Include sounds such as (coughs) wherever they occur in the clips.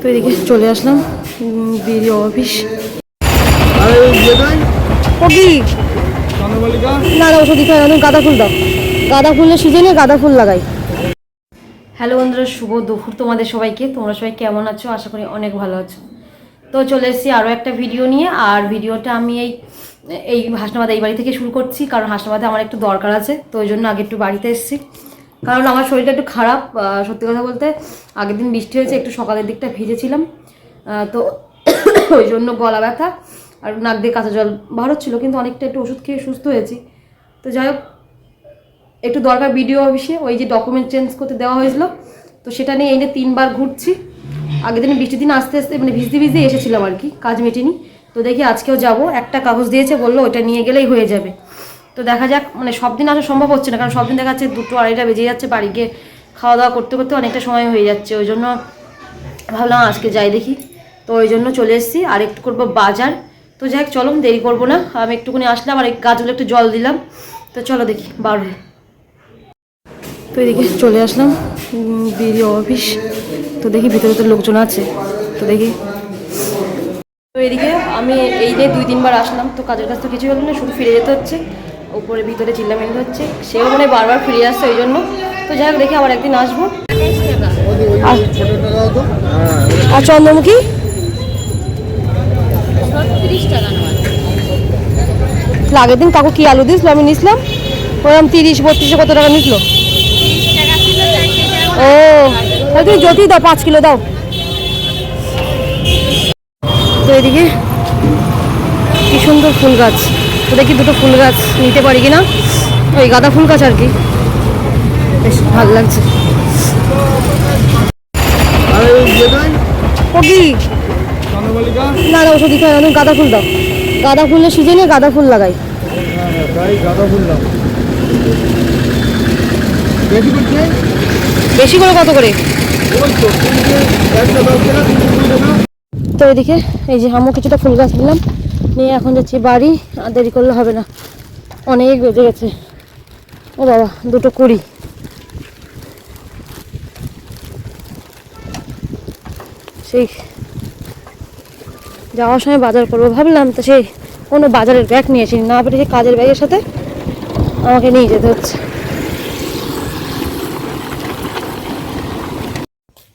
তো এদিকে চলে আসলাম বিডিও অফিস। ও কি? না না ওষুধ দিতে হয় গাঁদা ফুল দাও। গাঁদা ফুলের সিজনে গাঁদা ফুল লাগাই। হ্যালো বন্ধুরা শুভ দুপুর তোমাদের সবাইকে। তোমরা সবাই কেমন আছো? আশা করি অনেক ভালো আছো। তো চলে এসেছি আরও একটা ভিডিও নিয়ে আর ভিডিওটা আমি এই এই হাসনাবাদ এই বাড়ি থেকে শুরু করছি কারণ হাসনাবাদে আমার একটু দরকার আছে তো ওই জন্য আগে একটু বাড়িতে এসেছি। কারণ আমার শরীরটা একটু খারাপ সত্যি কথা বলতে আগের দিন বৃষ্টি হয়েছে, একটু সকালের দিকটা ভিজেছিলাম তো (coughs) ওই জন্য গলা ব্যথা আর নাক দিয়ে কাঁচা জল বার হচ্ছিল, কিন্তু অনেকটা একটু ওষুধ খেয়ে সুস্থ হয়েছি। তো যাই হোক, একটু দরকার ভিডিও অফিসে, ওই যে ডকুমেন্ট চেঞ্জ করতে দেওয়া হয়েছিল, তো সেটা নিয়ে এই নিয়ে তিনবার ঘুরছি। আগের দিন বৃষ্টির দিন আস্তে আস্তে মানে ভিজতে ভিজতে এসেছিলাম আর কি, কাজ মেটেনি। তো দেখি আজকেও যাব, একটা কাগজ দিয়েছে, বলল ওটা নিয়ে গেলেই হয়ে যাবে। তো দেখা যাক মানে সব দিন আসা সম্ভব হচ্ছে না, কারণ সব দিন দেখা যাচ্ছে দুটো আড়াইটা বেজে যাচ্ছে বাড়ি গিয়ে খাওয়া দাওয়া করতে করতে অনেকটা সময় হয়ে যাচ্ছে, ওই জন্য ভাবলাম আজকে যাই দেখি। তো ওই জন্য চলে এসেছি, আর একটু করব বাজার। তো যাই চলো দেরি করব না, আমি একটুখানি আসলাম, আর গাছগুলো একটু জল দিলাম। তো চলো দেখি, বার হয়ে তো এদিকে চলে আসলাম বিডিও অফিস। তো দেখি ভিতরে তো লোকজন আছে, তো দেখি। তো এদিকে আমি এই যে দুই তিনবার আসলাম, তো কাজের কাজ তো কিছু হলো না, শুধু ফিরে যেতে হচ্ছে। উপরে ভিতরে চিল্লামিল্লি হচ্ছে। সেও মানে বারবার ফিরে আসছে ওই জন্য। তো যাই হোক দেখি আবার একদিন আসব। আর- চন্দ্রমুখী? তাহলে আগের দিন কাকু কি আলু দিয়েছিল? আমি নিছিলাম ওরকম তিরিশ বত্রিশে কত টাকা নিছিল ও তাহলে তুমি যদি দাও পাঁচ কিলো দাও। তো এদিকে কি সুন্দর ফুল গাছ। তো দেখি দুটো ফুল গাছ নিতে পারি কিনা। ওই গাঁদা ফুল গাছ আর কি। বেশ ভালো লাগছে। ইয়ে ও কি? না না ওষুধ দিতে হয় না, গাঁদা ফুল দাও। গাঁদা ফুলের সিজনে গাঁদা ফুল লাগাই। হ্যাঁ হ্যাঁ গাঁদা ফুল দাও। বেশি করে কত করে? তো এদিকে এই যে আমিও কিছুটা ফুল গাছ নিলাম। নিয়ে এখন যাচ্ছি বাড়ি, আর দেরি করলে হবে না। অনেক বেজে গেছে। ও বাবা, দুটো কুড়ি। সেই যাওয়ার সময় বাজার করব। ভাবলাম তো সেই কোনো বাজারের ব্যাগ নিয়ে আসিনি। না পেরে সেই কাজের ব্যাগের সাথে আমাকে নিয়ে যেতে হচ্ছে।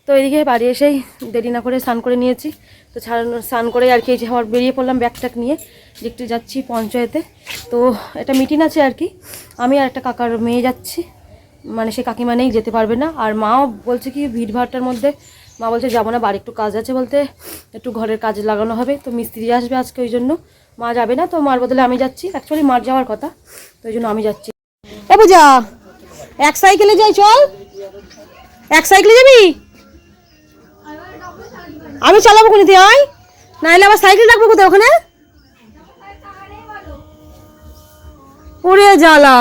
তো এদিকে বাড়ি এসেই দেরি না করে স্নান করে নিয়েছি। তো ছাড়ানো স্নান করে আর কি এই যে আমার বেরিয়ে পড়লাম ব্যাগ ট্যাগ নিয়ে যে একটু যাচ্ছি পঞ্চায়েতে। তো এটা মিটিং আছে আর কি। আমি আর একটা কাকার মেয়ে যাচ্ছি। মানে সে কাকিমা নেই, যেতে পারবে না। আর মাও বলছে কি, ভিড় ভাড়টার মধ্যে। মা বলছে, যাব না, বাড়ি একটু কাজ আছে বলতে। একটু ঘরের কাজে লাগানো হবে। তো মিস্ত্রি আসবে আজকে ওই জন্য। মা যাবে না, তো মার বদলে আমি যাচ্ছি। অ্যাকচুয়ালি মার যাওয়ার কথা। তো ওই জন্য আমি যাচ্ছি। এ পূজা, এক সাইকেলে যাই, চল। এক সাইকেলে যাবি? আমি চালাবো কোন তুই আয়। নাইলে আবার সাইকেল রাখব কোথায় ওখানে? ওরে জ্বালা।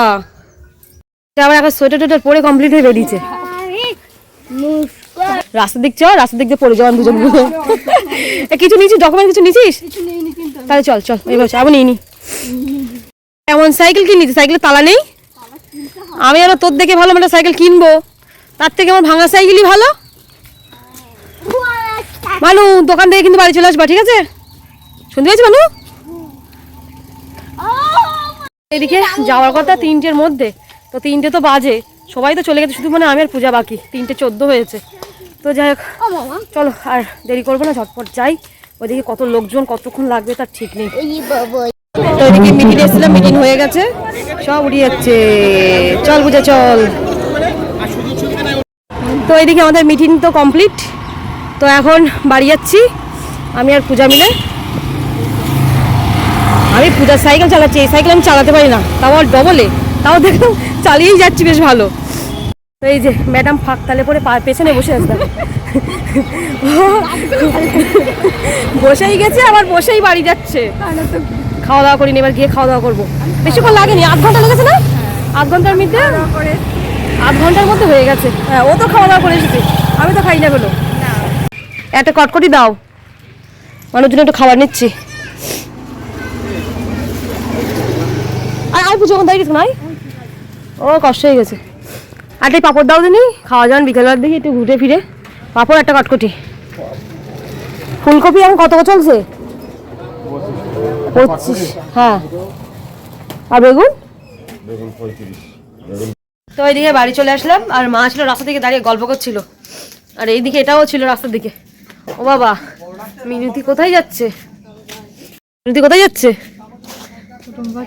আবার এখন সোয়েটার টোয়েটার পরে কমপ্লিট হয়ে বেরিয়েছে। রাস্তার দিক চল রাস্তার দিক দিয়ে পড়ে যাওয়ান দুজন। এ, কিছু নিয়েছিস? ডকুমেন্ট কিছু নিয়েছিস? তাহলে চল চল এবার আমি নিই নি। এমন সাইকেল কিনিস সাইকেলের তালা নেই? আমি আবার তোর দেখে ভালো একটা সাইকেল কিনবো। তার থেকে আমার ভাঙা সাইকেলই ভালো। মানু দোকান থেকে কিন্তু বাড়ি চলে আসবা ঠিক আছে? শুনতে পেয়েছি মানু এদিকে যাওয়ার কথা তিনটের মধ্যে। তো তিনটে তো বাজে। সবাই তো চলে গেছে শুধু মানে আমি আর পূজা বাকি। তিনটে চোদ্দ হয়েছে। তো যাই হোক চলো আর দেরি করব না ঝটপট যাই। ওদিকে কত লোকজন কতক্ষণ লাগবে তার ঠিক নেই। তো এদিকে মিটিং এসেছিলাম মিটিং হয়ে গেছে। সব উড়িয়ে যাচ্ছে। চল পূজা চল। তো এদিকে আমাদের মিটিং তো কমপ্লিট। তো এখন বাড়ি যাচ্ছি। আমি আর পূজা মিলে। আমি পূজার সাইকেল চালাচ্ছি, এই সাইকেল আমি চালাতে পারি না। তাও আর ডবলে তাও দেখলাম চালিয়েই যাচ্ছি বেশ ভালো। তো এই যে ম্যাডাম ফাঁক তালে পরে পেছনে বসে দেখো। বসেই গেছে, আবার বসেই বাড়ি যাচ্ছে। খাওয়া দাওয়া করিনি, এবার গিয়ে খাওয়া দাওয়া করব। বেশিক্ষণ লাগেনি, আধ ঘণ্টা লেগেছে না? আধ ঘণ্টার মধ্যে আধ ঘণ্টার মধ্যে হয়ে গেছে। হ্যাঁ ও তো খাওয়া দাওয়া করে এসেছে। আমি তো খাই না হলো একটা কটকটি দাও। মানুষজন একটু খাবার নিচ্ছি। আর পুজো দাঁড়িয়ে গেছে নাই? ও, কষ্ট হয়ে গেছে। আর এই পাপড় দাও দিনি খাওয়া যান বিকেলবেলার দিকে একটু ঘুরে ফিরে। পাপড়, একটা কটকটি। ফুলকপি এখন কত চলছে? পঁচিশ হ্যাঁ। আর বেগুন? তো ওইদিকে বাড়ি চলে আসলাম, আর মা ছিল রাস্তা থেকে দাঁড়িয়ে গল্প করছিল। আর এইদিকে এটাও ছিল রাস্তার দিকে। ও বাবা মিনতি কোথায় যাচ্ছে? মিনতি কোথায় যাচ্ছে?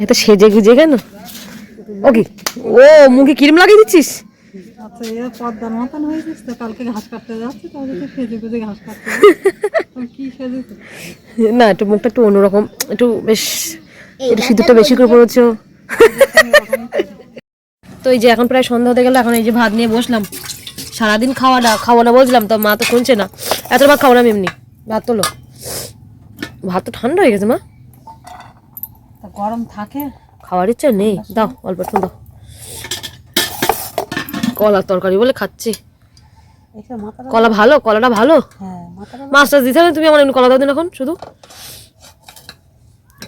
এটা সেজে গুজে কেন? ও কি? ও মুখে ক্রিম লাগিয়ে দিচ্ছিস? আচ্ছা না একটু মুখটা একটু অন্যরকম একটু বেশ একটু সিঁদুরটা বেশি করে পড়েছো তো এই যে এখন প্রায় সন্ধ্যা হতে গেল এখন এই যে ভাত নিয়ে বসলাম। সারাদিন খাওয়া না খাওয়া না বলছিলাম তো মা তো শুনছে না। এত ভাত খাওয়া না আমি এমনি। ভাত তোলো। ভাত তো ঠান্ডা হয়ে গেছে মা। গরম থাকে। খাওয়ার ইচ্ছা নেই। দাও অল্প একটু দাও। কলার তরকারি বলে খাচ্ছি। কলা ভালো কলাটা ভালো? মাছ টাছ দিতে হবে তুমি আমার এমনি কলা দাও দিন এখন শুধু?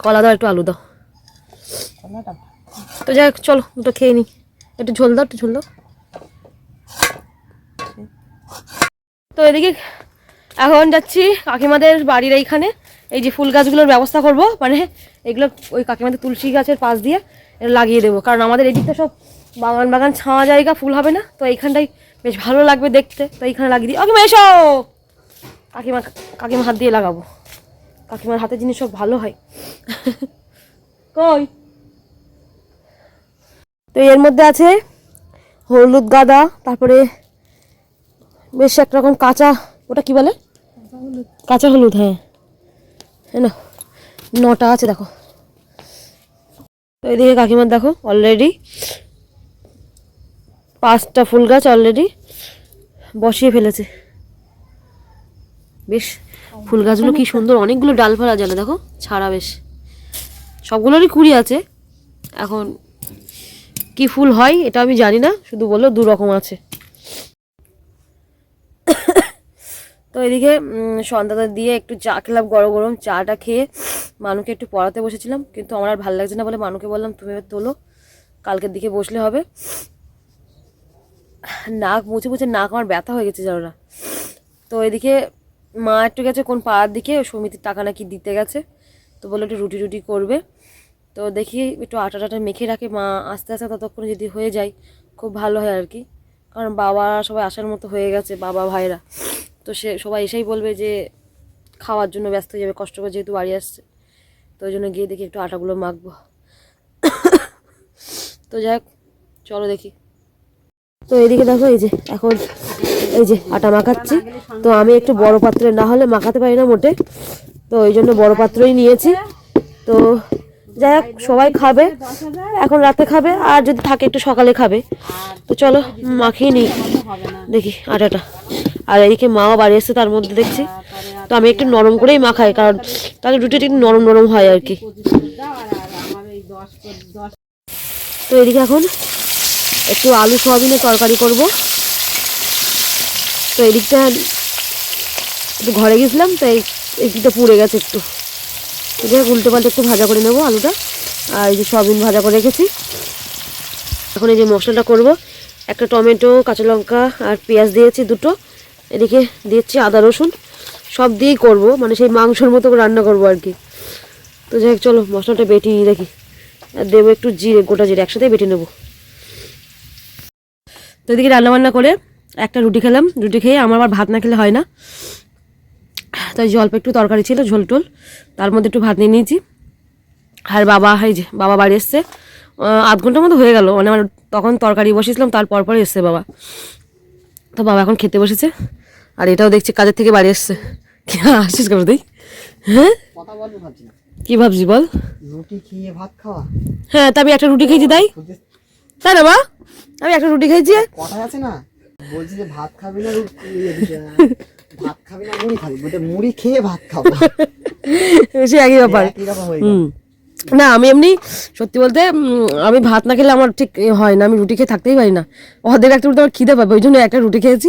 কলা দাও একটু আলু দাও। তো যাই চলো দুটো খেয়ে নিই একটু ঝোল দাও একটু ঝোল দাও। তো এদিকে এখন যাচ্ছি কাকিমাদের বাড়ির এইখানে। এই যে ফুল গাছগুলোর ব্যবস্থা করব মানে এগুলো ওই কাকিমাদের তুলসী গাছের পাশ দিয়ে লাগিয়ে দেবো। কারণ আমাদের এদিকটা সব বাগান বাগান ছাওয়া জায়গা, ফুল হবে না। তো এইখানটাই বেশ ভালো লাগবে দেখতে। তো এইখানে লাগিয়ে দিই। কাকিমা, এসো! কাকিমা কাকিমা হাত দিয়ে লাগাবো। কাকিমার হাতে জিনিস সব ভালো হয়। কই? তো এর মধ্যে আছে হলুদ গাঁদা, তারপরে বেশ একরকম কাঁচা, ওটা কি বলে? কাঁচা হলুদ হ্যাঁ। না নটা আছে, দেখো। তো এদিকে কাকিমার দেখো অলরেডি পাঁচটা ফুল গাছ অলরেডি বসিয়ে ফেলেছে। বেশ, ফুল গাছগুলো কি সুন্দর, অনেকগুলো ডাল ফেলা জানে দেখো, ছাড়া বেশ। সবগুলোরই কুড়ি আছে। এখন কি ফুল হয়, এটা আমি জানি না, শুধু বলল দু রকম আছে। তো এদিকে সন্ধ্যাটা দিয়ে একটু চা খেলাম, গরম গরম চাটা খেয়ে মানুকে একটু পড়াতে বসেছিলাম, কিন্তু আমার আর ভালো লাগছে না বলে মানুকে বললাম, তুমি এবার তোলো, কালকের দিকে বসলে হবে। নাক মুছে মুছে নাক আমার ব্যথা হয়ে গেছে জানো না তো এদিকে মা একটু গেছে কোন পাড়ার দিকে, সমিতির টাকা নাকি দিতে গেছে, তো বলল একটু রুটি রুটি করবে। তো দেখি একটু আটা টাটা মেখে রাখে, মা আস্তে আস্তে ততক্ষণ যদি হয়ে যায়, খুব ভালো হয় আর কি। কারণ বাবা সবাই আসার মতো হয়ে গেছে, বাবা ভাইরা। তো সে, সবাই এসেই বলবে যে খাওয়ার জন্য ব্যস্ত হয়ে যাবে, কষ্ট করে যেহেতু বাড়ি আসছে। তো ওই জন্য গিয়ে দেখি একটু আটাগুলো মাখবো। তো যাই হোক, চলো দেখি। তো এদিকে দেখো, এই যে এখন এই যে আটা মাখাচ্ছি। তো আমি একটু বড় পাত্রে না হলে মাখাতে পারি না মোটে। তো ওই জন্য বড় পাত্রই নিয়েছি। তো যাই হোক, সবাই খাবে। এখন রাতে খাবে, আর যদি থাকে একটু সকালে খাবে। তো চলো, মাখিয়ে নিই। দেখি, আটাটা। আর এদিকে মাও বাড়ি এসছে, তার মধ্যে দেখছি। তো আমি একটু নরম করেই মাখাই, কারণ তাহলে রুটিটা একটু নরম নরম হয় আর কি। তো এদিকে এখন একটু আলু সোয়াবিনের তরকারি করব। তো এদিকটা একটু ঘরে গেছিলাম, তো এই এদিকটা পুড়ে গেছে একটু। হোক উল্টে পাল্টে একটু ভাজা করে নেব আলুটা। আর এই যে সয়াবিন ভাজা করে রেখেছি। এখন এই যে মশলাটা করব। একটা টমেটো, কাঁচা লঙ্কা আর পেঁয়াজ দিয়েছি দুটো। এদিকে দিয়েছি আদা, রসুন। সব দিয়েই করব। মানে সেই মাংসর মতো রান্না করব আর কি। তো যাই চলো মশলাটা বেটে দেখি। আর দেবো একটু জিরে, গোটা জিরে একসাথে বেটে নেব। তো এদিকে রান্নাবান্না করে একটা রুটি খেলাম। রুটি খেয়ে আমার আবার ভাত না খেলে হয় না। তাই যে অল্প একটু তরকারি ছিল ঝোল টোল। তার মধ্যে একটু ভাত নিয়ে নিয়েছি। আর বাবা এই যে বাবা বাড়ি এসছে। আধ ঘণ্টার মতো হয়ে গেল। মানে আমার তখন তরকারি বসেছিলাম তারপর পরে এসছে বাবা। তো বাবা এখন খেতে বসেছে। আর এটাও দেখছি কাজের থেকে বাড়ি এসছে। কি আসছিস কেন তুই? হ্যাঁ? কি ভাবছি বল? রুটি খেয়ে ভাত খাওয়া? হ্যাঁ তা আমি একটা রুটি খেয়েছি তাই? তাই না বা আমি একটা রুটি খেয়েছি। কথা আছে না? বলছি যে ভাত খাবি না রুটি (laughs) ভাত খাবি না মুড়ি খাবি? বলতে মুড়ি খেয়ে ভাত খাব। সে একই ব্যাপার। হুম। না আমি এমনি সত্যি বলতে আমি ভাত না খেলে আমার ঠিক হয় না। আমি রুটি খেয়ে থাকতেই পারি না। অর্ধেক একটা রুটি আমার খিদে পাবে ওই জন্য একটা রুটি খেয়েছি।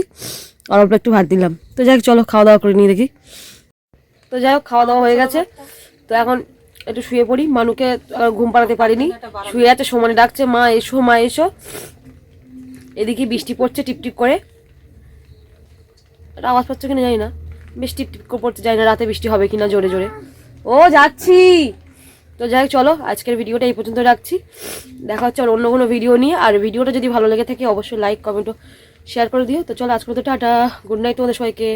আর অল্প একটু ভাত দিলাম। তো যাই হোক চলো খাওয়া দাওয়া করে নিয়ে দেখি। তো যাই হোক খাওয়া দাওয়া হয়ে গেছে। তো এখন একটু শুয়ে পড়ি। মানুকে ঘুম পাড়াতে পারিনি। শুয়ে আছে সমানে ডাকছে। মা এসো মা এসো। এদিকে বৃষ্টি পড়ছে টিপটিপ করে। একটা আওয়াজ পাচ্ছ কিনা জানি না। বৃষ্টি টিপ টিপ পড়তে যাই না, রাতে বৃষ্টি হবে কিনা জোরে জোরে। ও, যাচ্ছি! তো যাই চলো, আজকের ভিডিওটা এই পর্যন্ত রাখছি। দেখা হচ্ছে আর অন্য কোনো ভিডিও নিয়ে। আর ভিডিওটা যদি ভালো লেগে থাকে, অবশ্যই লাইক কমেন্ট শেয়ার করে দিও। তো চলো আজকে তো টাটা। গুড নাইট তোমাদের সবাইকে।